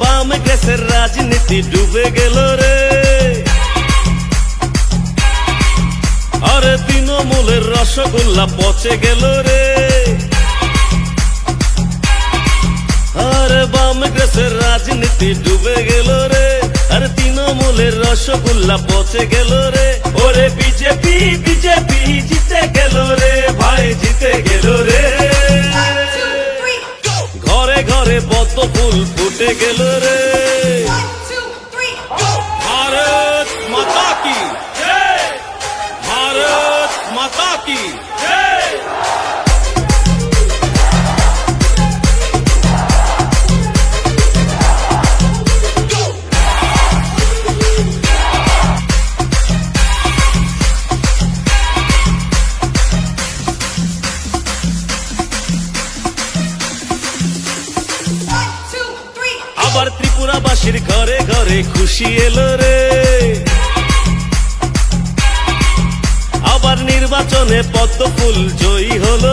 বাম গ্যাসের রাজনীতি ডুবে গেল রে। আরে তৃণমূলের রসগোল্লা পচে গেল রে। আরে বাম গ্যাসের রাজনীতি ডুবে গেল রে। আরে তৃণমূলের রসগোল্লা পচে গেল রে। ওরে বিজেপি বিজেপি জিতে গেল রে ভাই জিতে গেল রে। ঘরে ঘরে गेल रे। भारत माता की। भारत माता की। আবার ত্রিপুরাবাসীর ঘরে ঘরে খুশি এলো রে। আবার নির্বাচনে পদ্ম ফুল জয়ী হলো